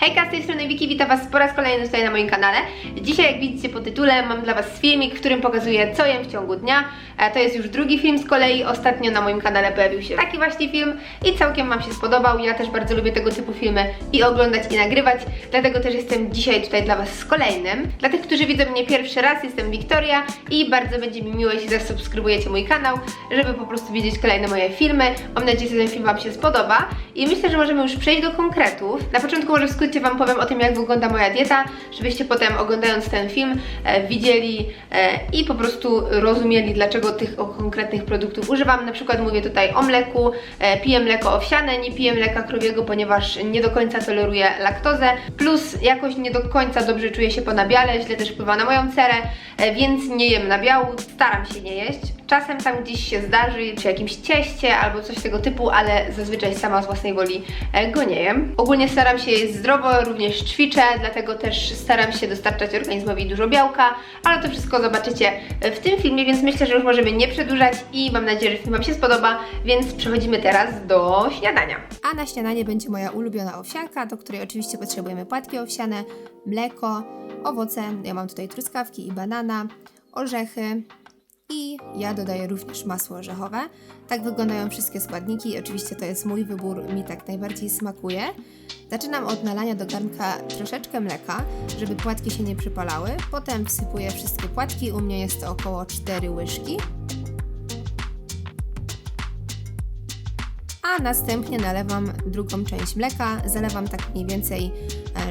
Hejka, z tej strony Wiki, witam Was po raz kolejny tutaj na moim kanale. Dzisiaj, jak widzicie po tytule, mam dla Was filmik, w którym pokazuję, co jem w ciągu dnia. E, To jest już drugi film z kolei, ostatnio na moim kanale pojawił się taki właśnie film i całkiem Wam się spodobał. Ja też bardzo lubię tego typu filmy i oglądać i nagrywać, dlatego też jestem dzisiaj tutaj dla Was z kolejnym. Dla tych, którzy widzą mnie pierwszy raz, jestem Wiktoria i bardzo będzie mi miło, jeśli zasubskrybujecie mój kanał, żeby po prostu widzieć kolejne moje filmy. Mam nadzieję, że ten film Wam się spodoba i myślę, że możemy już przejść do konkretów. Na początku może w skrócie Wam powiem o tym, jak wygląda moja dieta, żebyście potem oglądając ten film e, widzieli e, i po prostu rozumieli, dlaczego tych konkretnych produktów używam. Na przykład mówię tutaj o mleku, e, piję mleko owsiane, nie piję mleka krowiego, ponieważ nie do końca toleruję laktozę, plus jakoś nie do końca dobrze czuję się po nabiale, źle też wpływa na moją cerę, e, więc nie jem nabiału, staram się nie jeść. Czasem tam gdzieś się zdarzy, przy jakimś cieście albo coś tego typu, ale zazwyczaj sama z własnej woli e, go nie jem. Ogólnie staram się jeść zdrowo, również ćwiczę, dlatego też staram się dostarczać organizmowi dużo białka, ale to wszystko zobaczycie w tym filmie, więc myślę, że już możemy nie przedłużać i mam nadzieję, że film Wam się spodoba, więc przechodzimy teraz do śniadania. A na śniadanie będzie moja ulubiona owsianka, do której oczywiście potrzebujemy płatki owsiane, mleko, owoce. Ja mam tutaj truskawki i banana, orzechy i ja dodaję również masło orzechowe. Tak wyglądają wszystkie składniki. Oczywiście to jest mój wybór, mi tak najbardziej smakuje. Zaczynam od nalania do garnka troszeczkę mleka, żeby płatki się nie przypalały. Potem wsypuję wszystkie płatki, u mnie jest to około 4 łyżki. a następnie nalewam drugą część mleka, zalewam tak mniej więcej,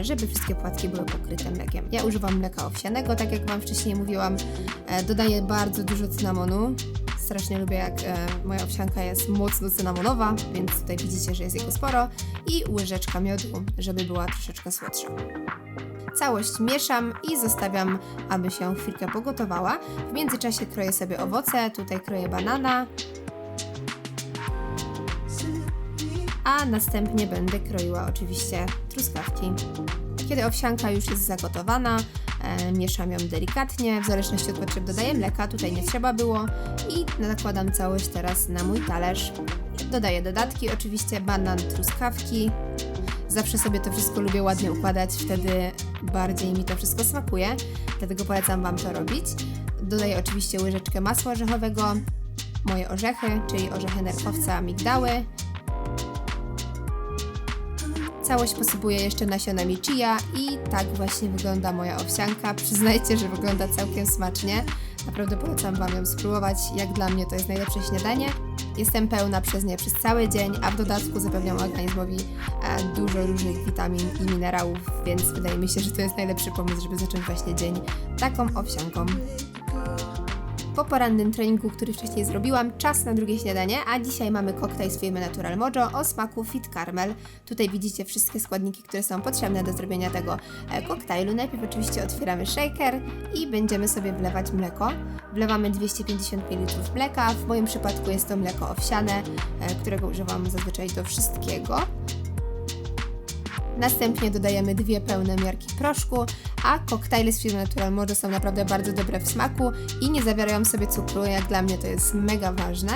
żeby wszystkie płatki były pokryte mlekiem. Ja używam mleka owsianego, tak jak Wam wcześniej mówiłam, E, dodaję bardzo dużo cynamonu. Strasznie lubię, jak e, moja owsianka jest mocno cynamonowa, więc tutaj widzicie, że jest jego sporo. I łyżeczka miodu, żeby była troszeczkę słodsza. Całość mieszam i zostawiam, aby się chwilkę pogotowała. W międzyczasie kroję sobie owoce, tutaj kroję banana, a następnie będę kroiła oczywiście truskawki. Kiedy owsianka już jest zagotowana, e, mieszam ją delikatnie, w zależności od potrzeb dodaję mleka, tutaj nie trzeba było i nakładam całość teraz na mój talerz. Dodaję dodatki, oczywiście banan, truskawki. Zawsze sobie to wszystko lubię ładnie układać, wtedy bardziej mi to wszystko smakuje, dlatego polecam Wam to robić. Dodaję oczywiście łyżeczkę masła orzechowego, moje orzechy, czyli orzechy nerkowca, migdały, Całość posypuję jeszcze nasionami chia i tak właśnie wygląda moja owsianka. Przyznajcie, że wygląda całkiem smacznie. Naprawdę polecam Wam ją spróbować. Jak dla mnie to jest najlepsze śniadanie. Jestem pełna przez nie przez cały dzień, a w dodatku zapewniam organizmowi e, dużo różnych witamin i minerałów, więc wydaje mi się, że to jest najlepszy pomysł, żeby zacząć właśnie dzień taką owsianką. Po porannym treningu, który wcześniej zrobiłam, czas na drugie śniadanie, a dzisiaj mamy koktajl z firmy Natural Mojo o smaku Fit Caramel. Tutaj widzicie wszystkie składniki, które są potrzebne do zrobienia tego e, koktajlu. Najpierw oczywiście otwieramy shaker i będziemy sobie wlewać mleko. Wlewamy 250 ml mleka, w moim przypadku jest to mleko owsiane, e, którego używam zazwyczaj do wszystkiego. Następnie dodajemy dwie pełne miarki proszku, a koktajle z firmy Natural Mojo są naprawdę bardzo dobre w smaku i nie zawierają sobie cukru, jak dla mnie to jest mega ważne.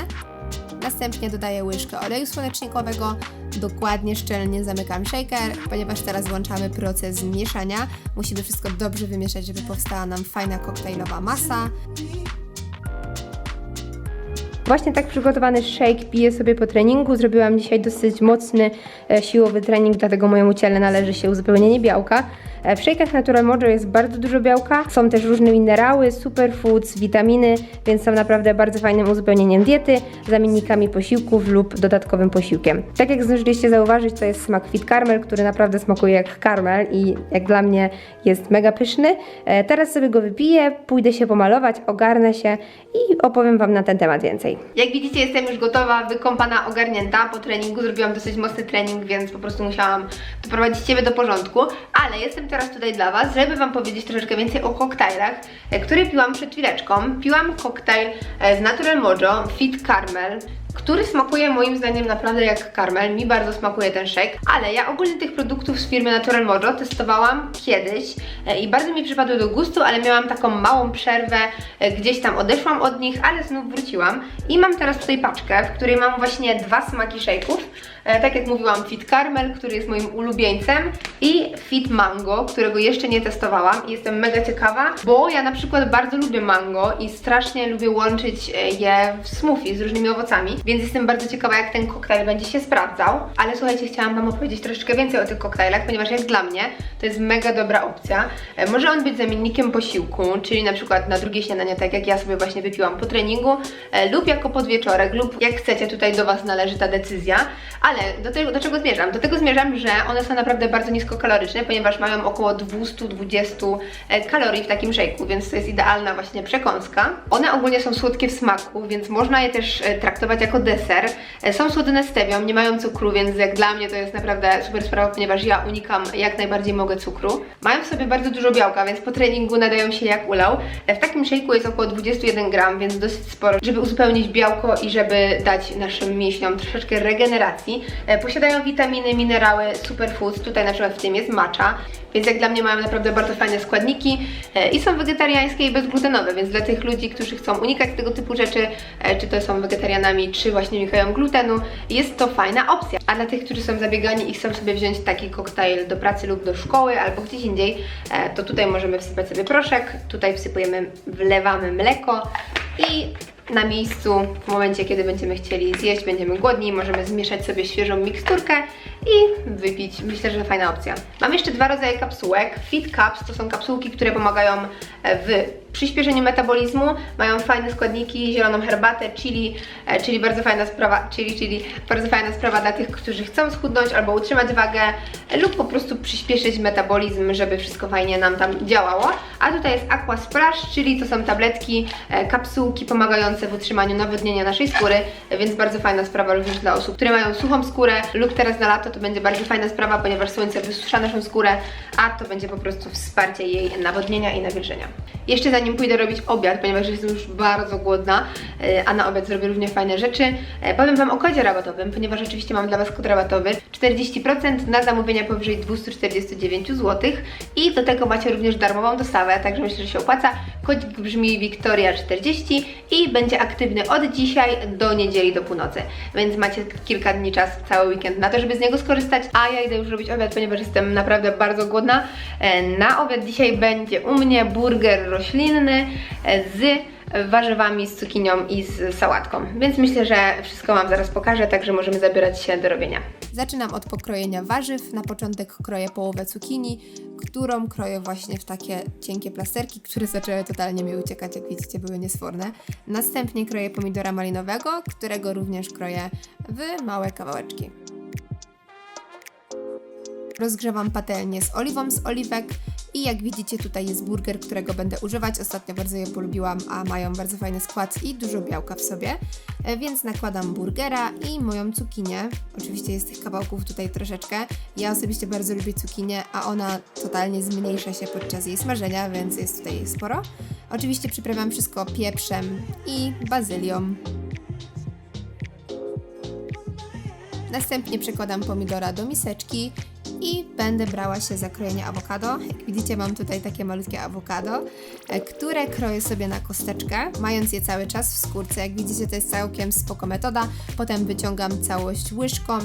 Następnie dodaję łyżkę oleju słonecznikowego, dokładnie szczelnie zamykam shaker, ponieważ teraz włączamy proces mieszania. Musimy wszystko dobrze wymieszać, żeby powstała nam fajna koktajlowa masa. Właśnie tak przygotowany shake piję sobie po treningu. Zrobiłam dzisiaj dosyć mocny, e, siłowy trening, dlatego mojemu ciele należy się uzupełnienie białka. E, w shake'ach Natural Mojo jest bardzo dużo białka, są też różne minerały, superfoods, witaminy, więc są naprawdę bardzo fajnym uzupełnieniem diety, zamiennikami posiłków lub dodatkowym posiłkiem. Tak jak zdążyliście zauważyć, to jest smak Fit Caramel, który naprawdę smakuje jak karmel i jak dla mnie jest mega pyszny. E, Teraz sobie go wypiję, pójdę się pomalować, ogarnę się i opowiem Wam na ten temat więcej. Jak widzicie, jestem już gotowa, wykąpana, ogarnięta po treningu. Zrobiłam dosyć mocny trening, więc po prostu musiałam doprowadzić Ciebie do porządku. Ale jestem teraz tutaj dla Was, żeby Wam powiedzieć troszeczkę więcej o koktajlach, e, które piłam przed chwileczką. Piłam koktajl e, z Natural Mojo Fit Caramel który smakuje moim zdaniem naprawdę jak karmel. Mi bardzo smakuje ten shake, ale ja ogólnie tych produktów z firmy Natural Mojo testowałam kiedyś e, i bardzo mi przypadły do gustu, ale miałam taką małą przerwę, gdzieś tam odeszłam od nich, ale znów wróciłam i mam teraz tutaj paczkę, w której mam właśnie dwa smaki shake'ów. E, tak jak mówiłam, Fit Caramel, który jest moim ulubieńcem i Fit Mango, którego jeszcze nie testowałam i jestem mega ciekawa, bo ja na przykład bardzo lubię mango i strasznie lubię łączyć e, je w smoothie z różnymi owocami, więc jestem bardzo ciekawa jak ten koktajl będzie się sprawdzał. Ale słuchajcie, chciałam Wam opowiedzieć troszeczkę więcej o tych koktajlach, ponieważ jak dla mnie to jest mega dobra opcja. E, Może on być zamiennikiem posiłku, czyli na przykład na drugie śniadanie, tak jak ja sobie właśnie wypiłam po treningu, lub jako podwieczorek, lub jak chcecie, tutaj do Was należy ta decyzja. Ale do, tego, do czego zmierzam? Do tego zmierzam, że one są naprawdę bardzo niskokaloryczne, ponieważ mają około 220 e, kalorii w takim szejku, więc to jest idealna właśnie przekąska. One ogólnie są słodkie w smaku, więc można je też e, traktować jako deser. E, Są słodne stewią, nie mają cukru, więc jak dla mnie to jest naprawdę super sprawa, ponieważ ja unikam jak najbardziej mogę cukru. Mają w sobie bardzo dużo białka, więc po treningu nadają się jak ulał. W takim szejku jest około 21 gram, więc dosyć sporo, żeby uzupełnić białko i żeby dać naszym mięśniom troszeczkę regeneracji. E, Posiadają witaminy, minerały, superfoods, tutaj na przykład w tym jest matcha, więc jak dla mnie mają naprawdę bardzo fajne składniki e, i są wegetariańskie i bezglutenowe, więc dla tych ludzi, którzy chcą unikać tego typu rzeczy, e, czy to są wegetarianami, czy właśnie unikają glutenu, jest to fajna opcja. A dla tych, którzy są zabiegani i chcą sobie wziąć taki koktajl do pracy lub do szkoły albo gdzieś indziej, to tutaj możemy wsypać sobie proszek, tutaj wsypujemy, wlewamy mleko i na miejscu, w momencie kiedy będziemy chcieli zjeść, będziemy głodni, możemy zmieszać sobie świeżą miksturkę i wypić. Myślę, że fajna opcja. Mam jeszcze dwa rodzaje kapsułek. Fit Caps to są kapsułki, które pomagają w przyspieszeniu metabolizmu. Mają fajne składniki, zieloną herbatę, chili, e, czyli bardzo fajna sprawa, chili, czyli bardzo fajna sprawa dla tych, którzy chcą schudnąć albo utrzymać wagę e, lub po prostu przyspieszyć metabolizm, żeby wszystko fajnie nam tam działało. A tutaj jest Aqua Splash, czyli to są tabletki, e, kapsułki pomagające w utrzymaniu nawodnienia naszej skóry, więc bardzo fajna sprawa również dla osób, które mają suchą skórę lub teraz na lato to będzie bardzo fajna sprawa, ponieważ słońce wysusza naszą skórę, a to będzie po prostu wsparcie jej nawodnienia i nawilżenia. Jeszcze zanim pójdę robić obiad, ponieważ jestem już bardzo głodna, e, a na obiad zrobię równie fajne rzeczy, e, powiem Wam o kodzie rabatowym, ponieważ oczywiście mam dla Was kod rabatowy 40% na zamówienia powyżej 249 zł i do tego macie również darmową dostawę, także myślę, że się opłaca. Kodzik brzmi Wiktoria40 i będzie aktywny od dzisiaj do niedzieli do północy, więc macie kilka dni czas, cały weekend na to, żeby z niego skorzystać, a ja idę już robić obiad, ponieważ jestem naprawdę bardzo głodna. E, Na obiad dzisiaj będzie u mnie burger roślinny e, z warzywami, z cukinią i z sałatką, więc myślę, że wszystko Wam zaraz pokażę, także możemy zabierać się do robienia. Zaczynam od pokrojenia warzyw. Na początek kroję połowę cukinii, którą kroję właśnie w takie cienkie plasterki, które zaczęły totalnie mi uciekać, jak widzicie, były niesforne. Następnie kroję pomidora malinowego, którego również kroję w małe kawałeczki. Rozgrzewam patelnię z oliwą z oliwek i jak widzicie tutaj jest burger, którego będę używać. Ostatnio bardzo je polubiłam, a mają bardzo fajny skład i dużo białka w sobie. E, Więc nakładam burgera i moją cukinię. Oczywiście jest tych kawałków tutaj troszeczkę. Ja osobiście bardzo lubię cukinię, a ona totalnie zmniejsza się podczas jej smażenia, więc jest tutaj sporo. Oczywiście przyprawiam wszystko pieprzem i bazylią. Następnie przekładam pomidora do miseczki i będę brała się za krojenie awokado. Jak widzicie, mam tutaj takie malutkie awokado, e, które kroję sobie na kosteczkę, mając je cały czas w skórce. Jak widzicie, to jest całkiem spoko metoda. Potem wyciągam całość łyżką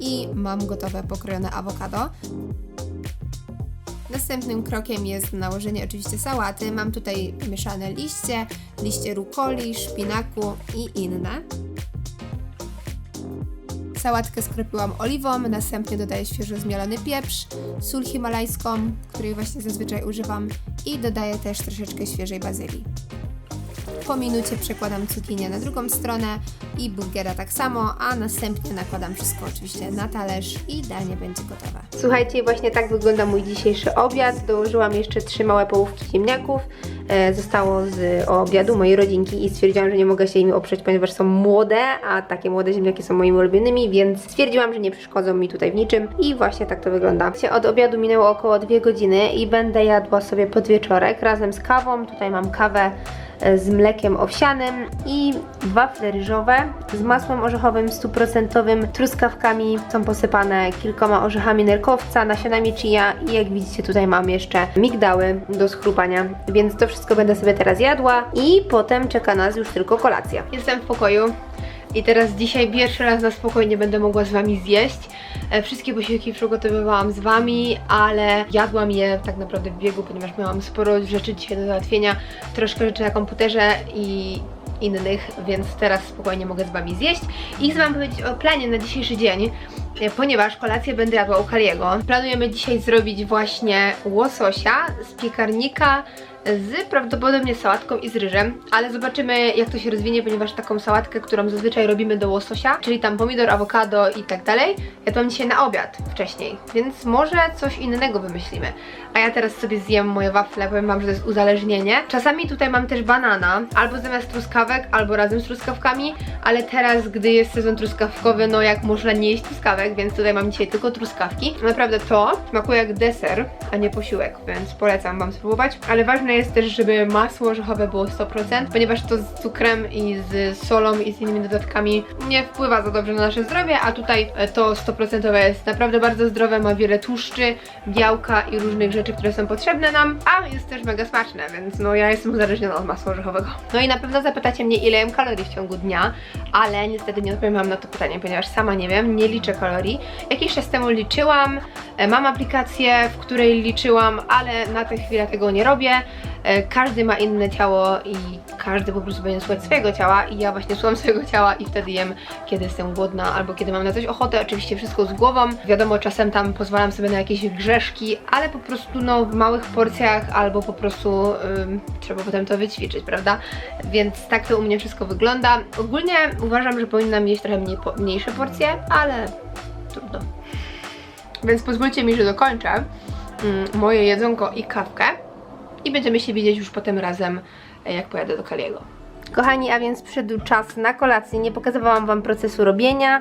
i mam gotowe pokrojone awokado. Następnym krokiem jest nałożenie oczywiście sałaty. Mam tutaj mieszane liście, liście rukoli, szpinaku i inne. Sałatkę skropiłam oliwą, następnie dodaję świeżo zmielony pieprz, sól himalajską, której właśnie zazwyczaj używam i dodaję też troszeczkę świeżej bazylii. Po minucie przekładam cukinię na drugą stronę i burgera tak samo, a następnie nakładam wszystko oczywiście na talerz i danie będzie gotowe. Słuchajcie, właśnie tak wygląda mój dzisiejszy obiad. Dołożyłam jeszcze trzy małe połówki ziemniaków. E, zostało z obiadu mojej rodzinki i stwierdziłam, że nie mogę się imi oprzeć, ponieważ są młode, a takie młode ziemniaki są moimi ulubionymi, więc stwierdziłam, że nie przeszkodzą mi tutaj w niczym i właśnie tak to wygląda. Od obiadu minęło około dwie godziny i będę jadła sobie podwieczorek razem z kawą. Tutaj mam kawę e, z mlekiem owsianym i wafle ryżowe z masłem orzechowym stuprocentowym, truskawkami są posypane kilkoma orzechami nerkowca, nasionami chia i jak widzicie tutaj mam jeszcze migdały do schrupania, więc to wszystko będę sobie teraz jadła i potem czeka nas już tylko kolacja. Jestem w pokoju. I teraz dzisiaj pierwszy raz na spokojnie będę mogła z wami zjeść. E, Wszystkie posiłki przygotowywałam z wami, ale jadłam je tak naprawdę w biegu, ponieważ miałam sporo rzeczy dzisiaj do załatwienia, troszkę rzeczy na komputerze i innych, więc teraz spokojnie mogę z wami zjeść. I chcę wam powiedzieć o planie na dzisiejszy dzień, ponieważ kolację będę jadła u Kaliego. Planujemy dzisiaj zrobić właśnie łososia z piekarnika z prawdopodobnie sałatką i z ryżem, ale zobaczymy jak to się rozwinie, ponieważ taką sałatkę, którą zazwyczaj robimy do łososia, czyli tam pomidor, awokado i tak dalej, jadłam dzisiaj na obiad wcześniej, więc może coś innego wymyślimy. A ja teraz sobie zjem moje wafle, powiem wam, że to jest uzależnienie. Czasami tutaj mam też banana, albo zamiast truskawek, albo razem z truskawkami, ale teraz, gdy jest sezon truskawkowy, no jak można nie jeść truskawek, więc tutaj mam dzisiaj tylko truskawki. Naprawdę to smakuje jak deser, a nie posiłek, więc polecam wam spróbować. Ale ważne jest też, żeby masło orzechowe było 100%, ponieważ to z cukrem i z solą i z innymi dodatkami nie wpływa za dobrze na nasze zdrowie, a tutaj e, to 100% jest naprawdę bardzo zdrowe, ma wiele tłuszczy, białka i różnych rzeczy, które są potrzebne nam, a jest też mega smaczne, więc no ja jestem uzależniona od masła orzechowego. No i na pewno zapytacie mnie, ile jem kalorii w ciągu dnia, ale niestety nie odpowiem wam na to pytanie, ponieważ sama nie wiem, nie liczę kalorii. Jakiś czas temu liczyłam, e, mam aplikację, w której liczyłam, ale na tę chwilę tego nie robię. E, Każdy ma inne ciało i każdy po prostu będzie słuchać swojego ciała i ja właśnie słucham swojego ciała i wtedy jem, kiedy jestem głodna albo kiedy mam na coś ochotę, oczywiście wszystko z głową. Wiadomo, czasem tam pozwalam sobie na jakieś grzeszki, ale po prostu no w małych porcjach albo po prostu ym, trzeba potem to wyćwiczyć, prawda? Więc tak to u mnie wszystko wygląda. Ogólnie uważam, że powinnam mieć trochę mniej, mniejsze porcje, ale trudno. Więc pozwólcie mi, że dokończę moje jedzonko i kawkę i będziemy się widzieć już potem razem, e, jak pojadę do Kaliego. Kochani, a więc przyszedł czas na kolację. Nie pokazywałam Wam procesu robienia.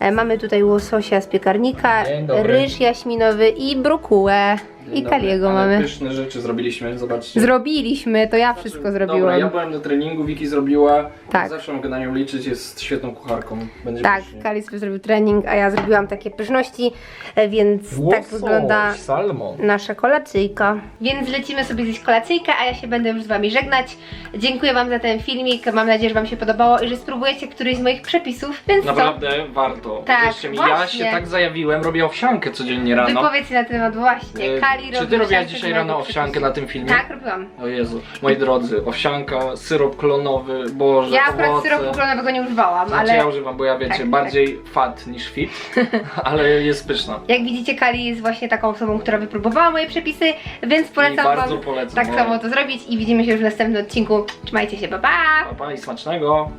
E, Mamy tutaj łososia z piekarnika, Dzień dobry. ryż jaśminowy i brokułę. I Dzień Kaliego dobry. Ale mamy. pyszne rzeczy zrobiliśmy, zobaczcie. Zrobiliśmy, to ja wszystko Dobra, zrobiłam. ja byłem do treningu, Wiki zrobiła. Tak. Zawsze mogę na nią liczyć, jest świetną kucharką. Będzie Tak, pysznie. Kali sobie zrobił trening, a ja zrobiłam takie pyszności, e, więc tak Łosoś, wygląda salmon. nasza kolacyjka. Więc lecimy sobie zjeść kolacyjkę, a ja się będę już z Wami żegnać. Dziękuję Wam za ten filmik, mam nadzieję, że Wam się podobało i że spróbujecie któryś z moich przepisów, więc Naprawdę warto. Tak, Wierzcie mi, ja właśnie. się tak zajawiłem, robię owsiankę codziennie co? rano. Wypowiedz na temat właśnie. E, Czy ty robiłaś dzisiaj rano owsiankę na tym filmie? Tak, robiłam. O Jezu, moi drodzy, owsianka, syrop klonowy, boże, Ja akurat owoce. syropu klonowego nie używałam, Znaczy ale ja używam, bo ja wiecie, Tak, bardziej fat niż fit, ale jest pyszna. jak widzicie Kali jest właśnie taką osobą, która wypróbowała moje przepisy, więc polecam I bardzo Wam polecam. tak samo to zrobić i widzimy się już w następnym odcinku. Trzymajcie się, pa pa! Pa, pa i smacznego.